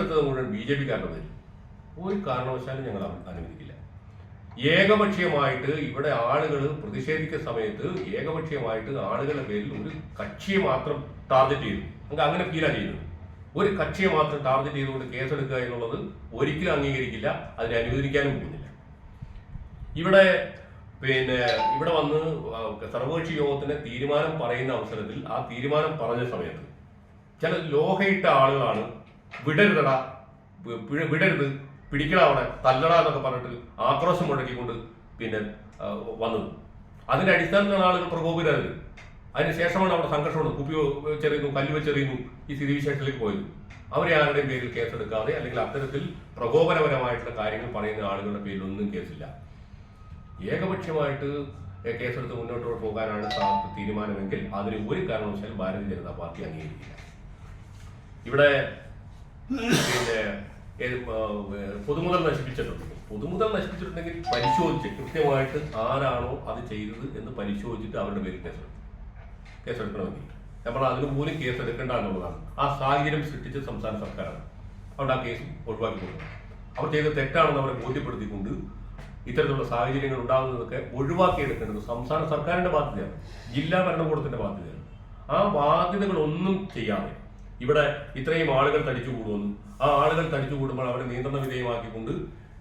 എടുത്തത് മുഴുവൻ B J പിക്കാരുടെ പേരിൽ ഒരു കാരണവശാലും ഞങ്ങൾ അനുവദിക്കില്ല. ഏകപക്ഷീയമായിട്ട് ഇവിടെ ആളുകൾ പ്രതിഷേധിക്കുന്ന സമയത്ത് ഏകപക്ഷീയമായിട്ട് ആളുകളുടെ പേരിൽ ഒരു കക്ഷിയെ മാത്രം ടാർഗറ്റ് ചെയ്തു. നമുക്ക് അങ്ങനെ ഫീലാ ചെയ്യുന്നത് ഒരു കക്ഷിയെ മാത്രം ടാർഗറ്റ് ചെയ്തുകൊണ്ട് കേസെടുക്കുക എന്നുള്ളത് ഒരിക്കലും അംഗീകരിക്കില്ല. അതിനെ അനുവദിക്കാനും പോകുന്നില്ല. ഇവിടെ പിന്നെ ഇവിടെ വന്ന് സർവകക്ഷി യോഗത്തിന്റെ തീരുമാനം പറയുന്ന അവസരത്തിൽ ആ തീരുമാനം പറഞ്ഞ സമയത്ത് ചില ലോഹയിട്ട ആളുകളാണ് വിടരുതട. വിടരുത്. പിടിക്കട അവിടെ. തല്ലടാ എന്നൊക്കെ പറഞ്ഞിട്ട് ആക്രോശം മുഴക്കിക്കൊണ്ട് പിന്നെ വന്നത്. അതിന്റെ അടിസ്ഥാനത്തിലാണ് ആളുകൾ പ്രകോപിതരായത്. അതിനുശേഷമാണ് അവിടെ സംഘർഷമുണ്ട് കുപ്പി ചെറിയുന്നു കല്ല് വെച്ചെറിയുന്നു ഈ സ്ഥിതിവിശേഷത്തിലേക്ക് പോയത്. അവരെ ആരുടെയും പേരിൽ കേസെടുക്കാതെ അല്ലെങ്കിൽ അത്തരത്തിൽ പ്രകോപനപരമായിട്ടുള്ള കാര്യങ്ങൾ പറയുന്ന ആളുകളുടെ പേരിൽ പേരിലൊന്നും കേസില്ല. ഏകപക്ഷീയമായിട്ട് കേസെടുത്ത് മുന്നോട്ട് പോകാനാണ് തീരുമാനമെങ്കിൽ അതിന് ഒരു കാരണവശാലും ഭാരതീയ ജനതാ പാർട്ടി അംഗീകരിക്കില്ല. ഇവിടെ പിന്നെ പൊതുമുതൽ നശിപ്പിച്ചിട്ടുണ്ട്. പൊതുമുതൽ നശിപ്പിച്ചിട്ടുണ്ടെങ്കിൽ പരിശോധിച്ച് കൃത്യമായിട്ട് ആരാണോ അത് ചെയ്തത് എന്ന് പരിശോധിച്ചിട്ട് അവരുടെ പേരിൽ കേസെടുക്കും കേസെടുക്കണമെങ്കിൽ നമ്മൾ അതിന് കേസ് എടുക്കേണ്ട എന്നുള്ളതാണ്. ആ സാഹചര്യം സൃഷ്ടിച്ച സംസ്ഥാന സർക്കാരാണ്. അവിടെ ആ കേസ് ഒഴിവാക്കി കൊടുക്കണം. അവർ ചെയ്ത തെറ്റാണെന്ന് അവരെ ബോധ്യപ്പെടുത്തിക്കൊണ്ട് ഇത്തരത്തിലുള്ള സാഹചര്യങ്ങൾ ഉണ്ടാകുന്നതൊക്കെ ഒഴിവാക്കിയെടുക്കേണ്ടത് സംസ്ഥാന സർക്കാരിന്റെ ബാധ്യതയാണ്. ജില്ലാ ഭരണകൂടത്തിന്റെ ബാധ്യതയാണ്. ആ ബാധ്യതകളൊന്നും ചെയ്യാതെ ഇവിടെ ഇത്രയും ആളുകൾ തടിച്ചു തടിച്ചുകൂടുമെന്നും ആ ആളുകൾ തടിച്ചു കൂടുമ്പോൾ അവരെ നിയന്ത്രണ വിധേയമാക്കിക്കൊണ്ട്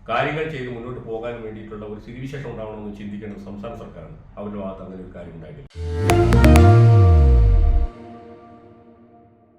കാര്യങ്ങൾ ചെയ്ത് മുന്നോട്ട് പോകാൻ വേണ്ടിയിട്ടുള്ള ഒരു സ്ഥിതിവിശേഷം ഉണ്ടാവണമെന്ന് ചിന്തിക്കേണ്ടത് സംസ്ഥാന സർക്കാരാണ്. അവരുടെ ഭാഗത്ത് അങ്ങനെ ഒരു കാര്യം ഉണ്ടായിട്ടില്ല.